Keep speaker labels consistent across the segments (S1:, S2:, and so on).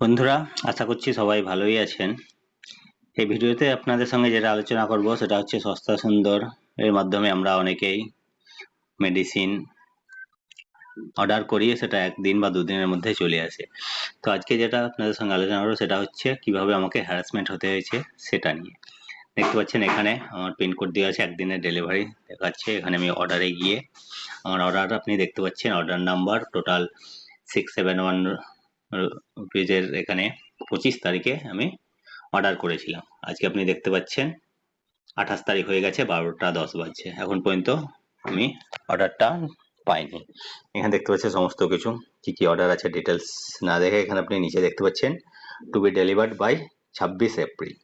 S1: বন্ধুরা, আশা করছি সবাই ভালোই আছেন। এই ভিডিওতে আপনাদের সঙ্গে যেটা আলোচনা করব, সেটা হচ্ছে সস্তা সুন্দর। এর মাধ্যমে আমরা অনেকেই মেডিসিন অর্ডার করিয়ে সেটা একদিন বা দুদিনের মধ্যে চলে আসে। তো আজকে যেটা আপনাদের সঙ্গে আলোচনা করব, সেটা হচ্ছে কীভাবে আমাকে হ্যারাসমেন্ট হতে হয়েছে সেটা নিয়ে। দেখতে পাচ্ছেন এখানে আমার পিনকোড দেওয়া আছে, একদিনের ডেলিভারি দেখাচ্ছে। এখানে আমি অর্ডারে গিয়ে আমার অর্ডার আপনি দেখতে পাচ্ছেন order number total six seven one রুপিজের এখানে পঁচিশ তারিখে আমি অর্ডার করেছিলাম। আজকে আপনি দেখতে পাচ্ছেন, আঠাশ তারিখ হয়ে গেছে, বারোটা দশ বাজছে। এখন পর্যন্ত আমি অর্ডারটা পাইনি। এখানে দেখতে পাচ্ছেন সমস্ত কিছু, কি কি অর্ডার আছে ডিটেলস না দেখে এখানে আপনি নিচে দেখতে পাচ্ছেন টু বি ডেলিভার্ড বাই ছাব্বিশ এপ্রিল।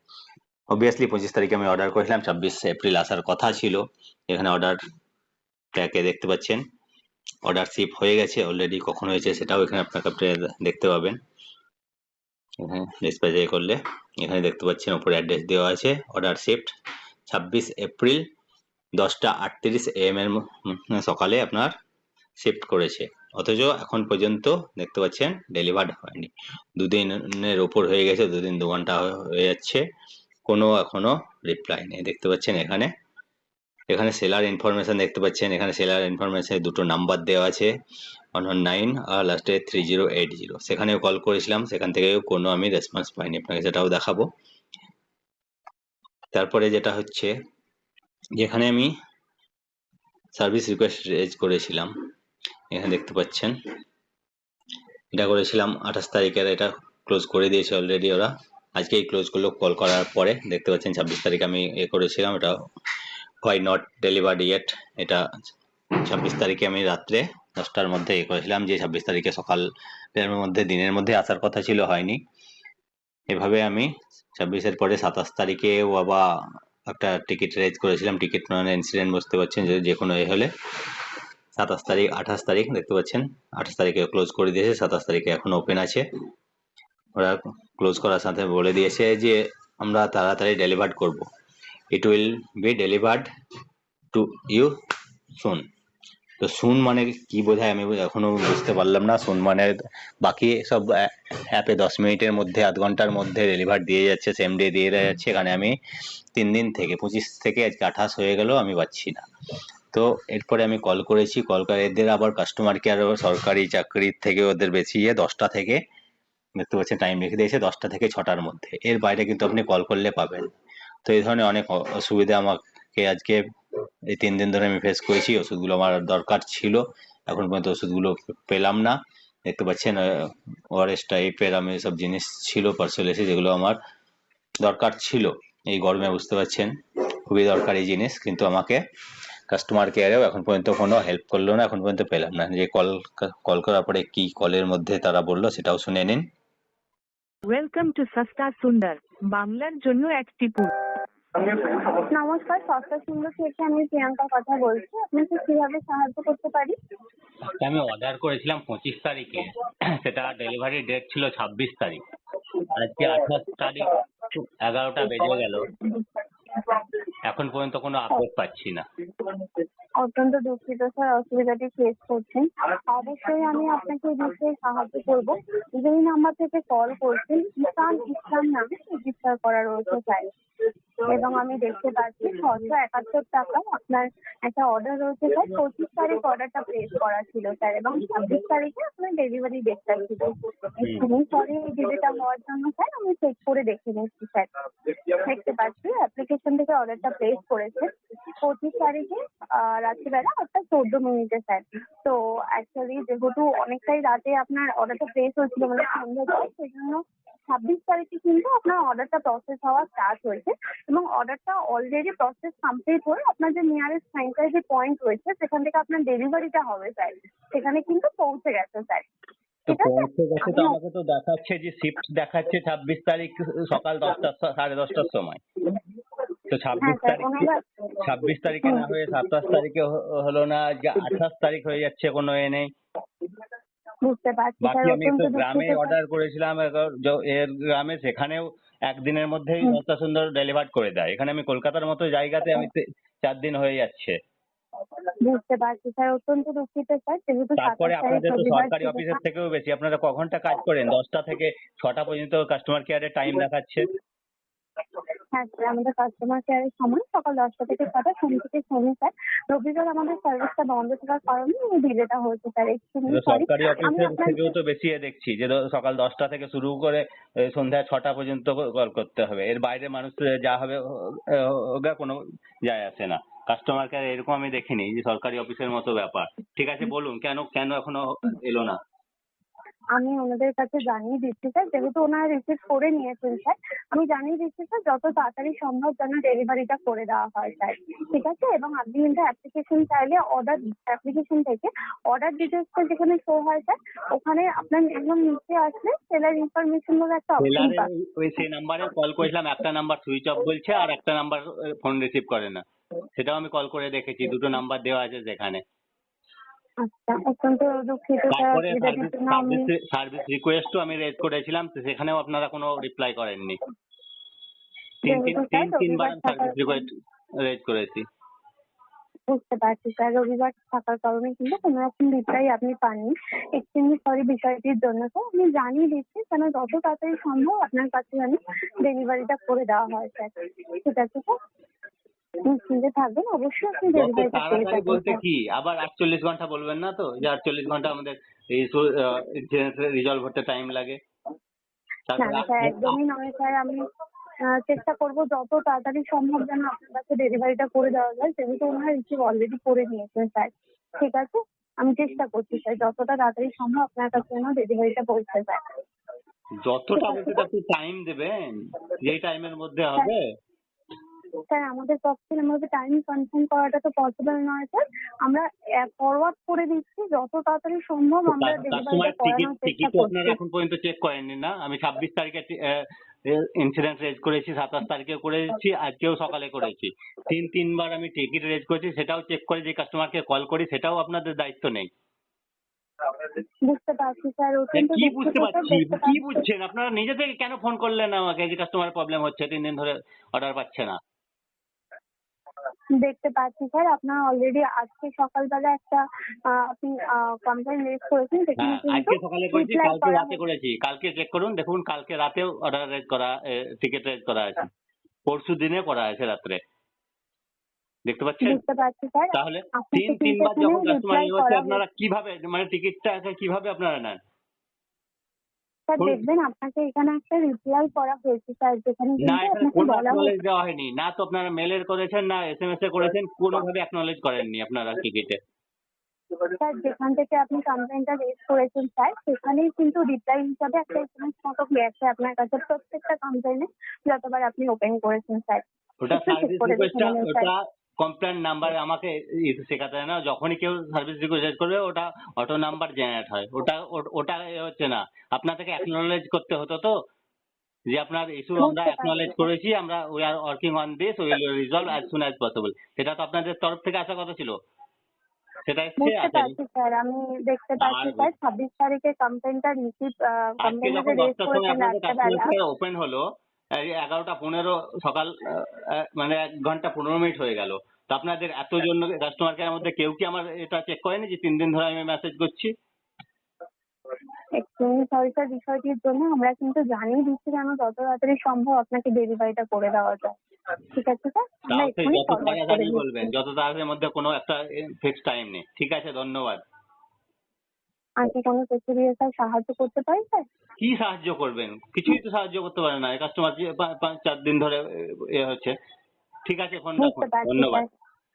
S1: অবভিয়াসলি পঁচিশ তারিখে আমি অর্ডার করেছিলাম, ছাব্বিশ এপ্রিল আসার কথা ছিল। এখানে অর্ডার ট্যাকে দেখতে পাচ্ছেন অর্ডার শিপ হয়ে গেছে অলরেডি কখন হয়েছে সেটাও এখানে আপনাকে আপনি দেখতে পাবেন। এখানে ডিসপ্লে করলে এখানে দেখতে পাচ্ছেন ওপরে অ্যাড্রেস দেওয়া আছে অর্ডার শিফট ছাব্বিশ এপ্রিল দশটা আটত্রিশ এম এর সকালে আপনার শিফট করেছে। অথচ এখন পর্যন্ত দেখতে পাচ্ছেন ডেলিভার্ড হয়নি। দুদিনের ওপর হয়ে গেছে দুদিন দু ঘণ্টা হয়ে- হয়ে যাচ্ছে কোনো এখনও রিপ্লাই নেই। দেখতে পাচ্ছেন এখানে এখানে সেলার ইনফরমেশন দেখতে পাচ্ছেন। এখানে সেলার ইনফরমেশনে দুটো নাম্বার দেওয়া আছে ওয়ান ওয়ান নাইন আর লাস্টে থ্রি জিরো এইট জিরো সেখানেও কল করেছিলাম, সেখান থেকেও কোনো আমি রেসপন্স পাইনি। আপনাকে সেটাও দেখাবো। তারপরে যেটা হচ্ছে, যেখানে আমি সার্ভিস রিকোয়েস্ট রেজ করেছিলাম, এখানে দেখতে পাচ্ছেন। এটা করেছিলাম আঠাশ তারিখের, এটা ক্লোজ করে দিয়েছে অলরেডি ওরা। আজকেই ক্লোজ করল কল করার পরে, দেখতে পাচ্ছেন ছাব্বিশ তারিখ আমি এ করেছিলাম এটা হোয়াই নট ডেলিভার্ড ইয়েট এটা ছাব্বিশ তারিখে আমি রাত্রে দশটার মধ্যে এ করেছিলাম, যে ছাব্বিশ তারিখে সকালের মধ্যে, দিনের মধ্যে আসার কথা ছিল, হয়নি। এভাবে আমি ছাব্বিশের পরে সাতাশ তারিখেও আবার একটা টিকিট রেজ করেছিলাম। টিকিট মানে ইনসিডেন্ট বুঝতে পারছেন, যে যে কোনো এ হলে। সাতাশ তারিখ, আঠাশ তারিখ, দেখতে পাচ্ছেন, আঠাশ তারিখে ক্লোজ করে দিয়েছে, সাতাশ তারিখে এখন ওপেন আছে। ওরা ক্লোজ করার সাথে বলে দিয়েছে যে আমরা তাড়াতাড়ি ডেলিভার্ড করব। It will be delivered to you soon তো সুন মানে কি বোঝায় আমি এখনও বুঝতে পারলাম না। সুন মানে বাকি সব অ্যাপে দশ মিনিটের মধ্যে, আধ ঘণ্টার মধ্যে ডেলিভার দিয়ে যাচ্ছে সেম ডে দিয়ে যাচ্ছে। এখানে আমি তিন দিন থেকে, পঁচিশ থেকে আজকে আঠাশ হয়ে গেল আমি পাচ্ছি না। তো এরপরে আমি কল করেছি। কল করে এদের আবার কাস্টমার কেয়ার সরকারি চাকরির থেকে ওদের বেশি ইয়ে দশটা থেকে, দেখতে পাচ্ছেন টাইম রেখে দিয়েছে, দশটা থেকে ছটার মধ্যে। এর বাইরে কিন্তু আপনি কল করলে পাবেন। তো এই ধরনের অনেক অসুবিধা আমাকে আজকে এই তিন দিন ধরে আমি ফেস করেছি। ওষুধগুলো আমার দরকার ছিল। এখন পর্যন্ত ওষুধগুলো পেলাম না। দেখতে পাচ্ছেন ওআরএস টাইপের আমি সব জিনিস ছিল পার্সেল এসে যেগুলো আমার দরকার ছিল। এই গরমে বুঝতে পারছেন খুবই দরকারি জিনিস। কিন্তু আমাকে কাস্টমার কেয়ারেও এখন পর্যন্ত কোনো হেল্প করল না, এখন পর্যন্ত পেলাম না। যে কল কল করার পরে কি কলের মধ্যে তারা বলল, সেটাও শুনে নিন।
S2: ওয়েলকাম টু সস্তা সুন্দর বাংলার জন্য এক টিপুন
S3: নমস্কার সস্তা সুন্দর থেকে আমি প্রিয়াঙ্কা কথা বলছি। আপনাকে কীভাবে সাহায্য করতে পারি?
S1: আমি অর্ডার করেছিলাম পঁচিশ তারিখে। সেটা ডেলিভারি ডেট ছিল ছাব্বিশ তারিখ। আজকে আঠাশ তারিখ এগারোটা বেজে গেল। এখন পর্যন্ত কোনো আপডেট পাচ্ছি না।
S3: অত্যন্ত দুঃখিত স্যার অসুবিধাটি ফেস করছেন। অবশ্যই আমি আপনাকে এই বিষয়ে সাহায্য করব। যেই নাম্বার থেকে কল করছেন ইসান ইসলাম নামে রেজিস্টার করা রয়েছে স্যার এবং আমি দেখতে পাচ্ছি ছশো একাত্তর টাকা আপনার একটা অর্ডার রয়েছে স্যার পঁচিশ তারিখ অর্ডারটা প্লেস করা ছিল স্যার এবং ছাব্বিশ তারিখে আপনার ডেলিভারি ডেটটা ছিল। একটুখানি পরে এই ডেলিটা হওয়ার জন্য স্যার আমি চেক করে দেখে নিচ্ছি স্যার দেখতে পাচ্ছি অ্যাপ্লিকেশন থেকে অর্ডারটা প্লেস করেছে। পঁচিশ তারিখে রাত্রিবেলা অর্থাৎ চোদ্দ মিনিটে স্যার তো অ্যাকচুয়ালি যেহেতু অনেকটাই রাতে আপনার অর্ডারটা প্লেস হয়েছিল মানে সন্ধ্যাবেলা সেই জন্য ছাব্বিশ তারিখে কিন্তু আপনার অর্ডারটা প্রসেস হওয়া স্টার্ট হয়েছে এবং অর্ডারটা অলরেডি প্রসেস কমপ্লিট হয়ে আপনার যে নিয়ারেস্ট ফ্র্যাঞ্চাইজি পয়েন্ট রয়েছে সেখান থেকে আপনার ডেলিভারিটা হবে স্যার সেখানে কিন্তু পৌঁছে গেছে স্যার
S1: তো পৌঁছে গেছে তো আমাকে তো দেখাচ্ছে যে শিফট দেখাচ্ছে ছাব্বিশ তারিখ সকাল দশটা সাড়ে দশটার সময়। তো ছাব্বিশ
S3: হ্যাঁ
S1: তারিখ ছাব্বিশ তারিখে না হয়ে সাতাশ তারিখে হলো না আজকে আঠাশ তারিখ হয়ে যাচ্ছে কোনো এ নেই।
S3: বুঝতে পারছি
S1: বাকি আমি একটু গ্রামে অর্ডার করেছিলাম এর গ্রামে সেখানেও একদিনের মধ্যেই। সস্তা সুন্দর ডেলিভার করে দেয়। এখানে আমি কলকাতার মতো জায়গাতে আমি চার দিন হয়ে যাচ্ছে।
S3: বুঝতে পারছি স্যার অত্যন্ত দুঃখিত স্যার যেহেতু
S1: তারপরে আপনাদের তো সরকারি অফিসের থেকেও বেশি। আপনারা ক ঘণ্টা কাজ করেন? দশটা থেকে ছটা পর্যন্ত কাস্টমার কেয়ারে টাইম দেখাচ্ছে।
S3: হ্যাঁ স্যার আমাদের কাস্টমার কেয়ারের সময় সকাল দশটা থেকে ছটা সোম থেকে শনি স্যার রবিবার আমাদের সার্ভিসটা বন্ধ থাকার কারণে এই ডিলেটা হয়েছে স্যার সরি
S1: সরকারি অফিসের থেকেও তো বেশি দেখছি যে সকাল দশটা থেকে শুরু করে সন্ধ্যা ছটা পর্যন্ত কল করতে হবে। এর বাইরে মানুষ যা হবে ওগা কোনো যায় আসে না। কাস্টমার কেয়ার এরকম আমি দেখিনি যে সরকারি অফিসের মতো ব্যাপার। ঠিক আছে বলুন কেন কেন এখনও এলো না?
S3: আমি ওনাদের কাছে জানিয়ে দিচ্ছি স্যার। যেহেতু ওনারা রিসিভ করে নিয়েছেন স্যার আমি জানিয়ে দিচ্ছি স্যার যত তাড়াতাড়ি সম্ভব যেন ডেলিভারিটা করে দেওয়া হয় স্যার। ঠিক আছে? এবং আপনি কিন্তু অ্যাপ্লিকেশন চাইলে অর্ডার অ্যাপ্লিকেশন থেকে অর্ডার ডিটেলসটা যেখানে শো হয় স্যার ওখানে আপনার একদম নিচে আসলে সেলার ইনফরমেশন বলে একটা অপশন পাবেন।
S1: ওই সেই নাম্বারে কল করেছিলাম একটা নাম্বার সুইচ অফ বলছে আর একটা নাম্বার ফোন রিসিভ করে না। সেটাও আমি কল করে দেখেছি দুটো নাম্বার দেওয়া আছে সেখানে
S3: আচ্ছা অত্যন্ত দুঃখিত
S1: তারপরে সার্ভিস
S3: আমি
S1: রিকোয়েস্টও আমি রেজ করেছিলাম তো সেখানেও আপনারা কোনো রিপ্লাই করেননি। তিন তিন তিনবার
S3: রবিবার থাকার
S1: সার্ভিস রিকোয়েস্ট রেজ করেছি।
S3: বুঝতে পারছি স্যার রবিবার থাকার কারণে কিন্তু কোনো রকম রিপ্লাই আপনি পাননি। এক্সট্রিমলি সরি বিষয়টির জন্য। স্যার আমি জানিয়ে দিচ্ছি যেন যত তাড়াতাড়ি সম্ভব আপনার কাছে যেন ডেলিভারিটা করে দেওয়া হয় স্যার। ঠিক আছে স্যার? নিশ্চিন্তে থাকবেন অবশ্যই আপনি
S1: তাড়াতাড়ি বলতে কি আবার আটচল্লিশ ঘণ্টা বলবেন না তো? যে আটচল্লিশ ঘণ্টা আমাদের এই রিজলভ হতে টাইম লাগে।
S3: না স্যার একদমই নয় স্যার। আমি চেষ্টা করব যত তাড়াতাড়ি সম্ভব যেন আপনার কাছে ডেলিভারিটা করে দেওয়া যায়। যেহেতু ওনারা রিসিভ অলরেডি করে নিয়েছেন স্যার। ঠিক আছে? আমি চেষ্টা করছি স্যার। যতটা তাড়াতাড়ি সম্ভব আপনার কাছে যেন ডেলিভারিটা পৌঁছে যায়।
S1: যতটা আপনি টাইম দেবেন। যেই টাইমের মধ্যে হবে।
S3: স্যার আমাদের পক্ষে আমাদের টাইম কনফার্ম করাটা তো পসিবল নয় স্যার। আমরা ফরওয়ার্ড করে দিচ্ছি যত তাড়াতাড়ি সম্ভব আমরা ডেলিভারিটা করানোর চেষ্টা করছি।
S1: এখন পর্যন্ত চেক করেননি না? আমি ছাব্বিশ তারিখে ইন্সুরেন্স রেজ করেছি সাতাশ তারিখে করেছি আজকেও সকালে করেছি। তিন তিনবার আমি টিকিট রেজ করেছি সেটাও চেক করে যে কাস্টমারকে কল করি সেটাও আপনাদের দায়িত্ব নেই।
S3: বুঝতে পারছি স্যার।
S1: কি বুঝতে পারছি? কি বুঝছেন? আপনারা নিজে থেকে কেন ফোন করলেন আমাকে? যে কাস্টমার প্রবলেম হচ্ছে তিন দিন ধরে অর্ডার পাচ্ছে না।
S3: দেখতে পাচ্ছি স্যার। আপনার অলরেডি আজকে সকালবেলা একটা আপনি কমপ্লেন রেজ করেছেন সেখানে
S1: হ্যাঁ আজকে সকালে করেছি কালকে রাতে করেছি। কালকে চেক করুন দেখুন কালকে রাতেও অর্ডার রেজ করা টিকিট রেজ করা আছে। পরশু দিনে করা আছে রাত্রে। দেখতে পাচ্ছেন? তাহলে তিন তিনবার যখন কাস্টমার হচ্ছে আপনারা কীভাবে মানে টিকিটটা কীভাবে আপনারা নেন?
S3: স্যার দেখবেন আপনাকে এখানে একটা রিপ্লাই করা হয়েছে স্যার যেখানে
S1: না এখানে কোনো অ্যাকনোলেজ দেওয়া হয়নি। না তো আপনারা মেলের করেছেন না এসএমএস এ করেছেন কোনোভাবে অ্যাকনোলেজ করেননি আপনারা টিকিটে
S3: স্যার যেখান থেকে আপনি কমপ্লেনটা রেজ করেছেন স্যার সেখানেই কিন্তু রিপ্লাই হিসাবে একটা এসএমএস মতো গেছে আপনার কাছে। প্রত্যেকটা কমপ্লেনে যতবার আপনি ওপেন করেছেন স্যার।
S1: ওটা সার্ভিস রিকোয়েস্টটা। ওটা কমপ্লেন নাম্বার আমাকে শেখাতে হয় না। যখনই কেউ সার্ভিস রিকোয়েস্ট করবে ওটা অটো নাম্বার জেনারেট হয়। ওটা ওটা হচ্ছে না। আপনাদেরকে অ্যাকনোলেজ করতে হতো তো। যে আপনার ইস্যু আমরা। অ্যাকনোলেজ করেছি আমরা we are working on this will resolve as soon as possible সেটা তো আপনাদের তরফ থেকে আসা কথা ছিল। সেটা এসছে আসেনি।
S3: স্যার। আমি দেখতে পাচ্ছি স্যার ছাব্বিশ তারিখে কমপ্লেনটা রিসিভ কমপ্লেনটা রেজ করেছেন
S1: ওপেন হলো এই এগারোটা পনেরো সকাল মানে এক ঘণ্টা পনেরো মিনিট হয়ে গেল। তো আপনাদের এতজন কাস্টমার কেয়ারের মধ্যে কেউ কি আমার এটা চেক করেনি যে তিন দিন ধরে আমি মেসেজ করছি?
S3: এক্সট্রিমলি সরি স্যার বিষয়টির জন্য আমরা কিন্তু জানিয়ে দিচ্ছি যেন যত তাড়াতাড়ি সম্ভব আপনাকে ডেলিভারিটা করে দেওয়া যায়। ঠিক আছে স্যার আমরা এক্ষুনি
S1: যত
S3: করে
S1: তাড়াতাড়ি বলবেন যত তাড়াতাড়ির মধ্যে কোনো একটা ফিক্স টাইম নেই। ঠিক আছে ধন্যবাদ।
S3: আর কি কোনো স্যার সাহায্য করতে পারি স্যার?
S1: কি সাহায্য করবেন? কিছুই তো সাহায্য করতে পারে না। কাস্টমার পাঁচ চার দিন ধরে এ হচ্ছে। ঠিক আছে ফোন রাখুন। ধন্যবাদ।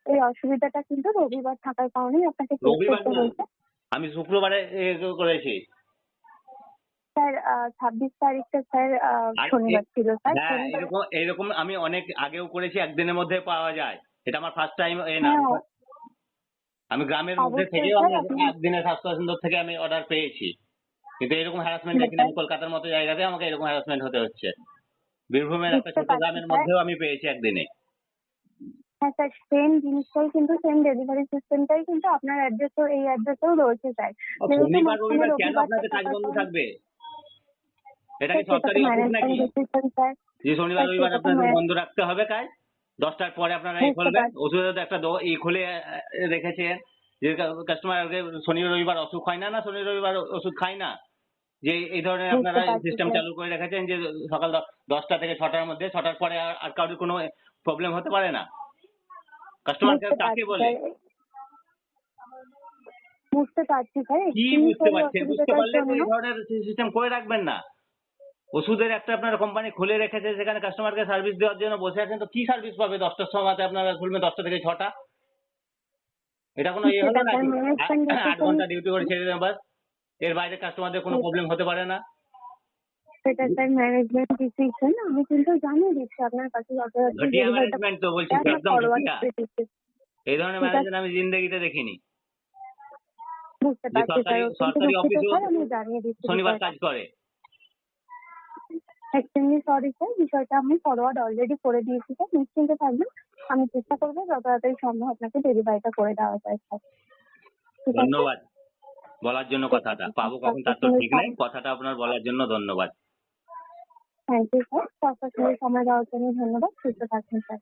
S3: এই অসুবিধাটা কিন্তু রবিবার থাকার কারণেই আপনাকে
S1: রবিবার না আমি শুক্রবারে এ করেছি।
S3: স্যার ছাব্বিশ তারিখটা স্যার শনিবার ছিল স্যার।
S1: হ্যাঁ এরকম এরকম আমি অনেক আগেও করেছি একদিনের মধ্যে পাওয়া যায়। এটা আমার ফার্স্ট টাইম এ না
S3: হ্যাঁ।
S1: আমি গ্রামের মধ্যে
S3: আপনি-
S1: একদিনের স্বাস্থ্য কেন্দ্র থেকে আমি অর্ডার পেয়েছি। কিন্তু এরকম হ্যারাসমেন্ট দেখিনি আমি কলকাতার মতো জায়গাতে আমাকে এরকম হ্যারাসমেন্ট হতে হচ্ছে। বীরভূমের একটা ছোট গ্রামের। মধ্যেও আমি পেয়েছি একদিনে।
S3: হ্যাঁ স্যার সেম জিনিসটাই কিন্তু সেম ডেলিভারি সিস্টেমটাই কিন্তু আপনার অ্যাড্রেসও এই অ্যাড্রেসেও রয়েছে স্যার।
S1: শনিবার রবিবার কেন আপনাদের কাজ বন্ধ থাকবে? এটা কি সরকারি অফিস নাকি? যে শনিবার রবিবার আপনাদের বন্ধ রাখতে হবে কাজ? দশটার পরে আপনারা এই
S3: বুঝতে
S1: খুলবেন। ওষুধের তো একটা দো- ই খুলে আহ, রেখেছেন। যে কাস্টমার শনি রবিবার অসুখ হয় না না শনি রবিবার ওষুধ খায় না। যে এই ধরনের আপনারা সিস্টেম চালু করে রেখেছেন যে সকাল দশটা থেকে ছটার মধ্যে ছটার পরে আর কারোর কোনো প্রবলেম হতে পারে না। কাস্টমার
S3: বুঝতে
S1: কাকে বলে?
S3: বুঝতে পারছি স্যার
S1: কি বুঝতে পারছেন বুঝতে পারলে এই ধরনের সিস্টেম করে রাখবেন না। ওষুধের একটা আপনার কোম্পানি খুলে রেখেছে সেখানে কাস্টমারকে সার্ভিস দেওয়ার জন্য বসে আছেন তো কি সার্ভিস পাবে? দশটার সময় আপনারা খুলবেন দশটা থেকে ছটা। এটা কোনো ইয়ে হলো
S3: management
S1: আ- আট ঘণ্টা ডিউটি করে ছেড়ে দেবেন বাস। এর বাইরে কাস্টমারদের কোনো প্রবলেম হতে পারে না।
S3: সেটা স্যার ম্যানেজমেন্ট ডিসিশন আমি কিন্তু জানিয়ে দিচ্ছি আপনার কাছে
S1: ঘটিয়া ম্যানেজমেন্ট তো বলছি একদম ঘটিয়া। এই ধরনের
S3: ঠিক
S1: ম্যানেজমেন্ট আমি জিন্দগিতে দেখিনি।
S3: বুঝতে পারছি স্যার
S1: সরকারি
S3: অত্যন্ত
S1: সরকারি
S3: দুঃখিত
S1: অফিসেও
S3: স্যার আমি জানিয়ে দিচ্ছি
S1: শনিবার কাজ করে।
S3: এক্সট্রিমলি সরি স্যার বিষয়টা আমি ফরওয়ার্ড অলরেডি করে দিয়েছি স্যার নিশ্চিন্তে থাকবেন। আমি চেষ্টা করব যত তাড়াতাড়ি সম্ভব আপনাকে ডেলিভারিটা করে দেওয়া যায় স্যার
S1: ধন্যবাদ। বলার জন্য কথাটা। পাবো কখন? তার তো ঠিক নাই। কথাটা আপনার বলার জন্য ধন্যবাদ।
S3: থ্যাংক ইউ স্যার সময় দেওয়ার জন্য ধন্যবাদ। সুস্থ থাকবেন স্যার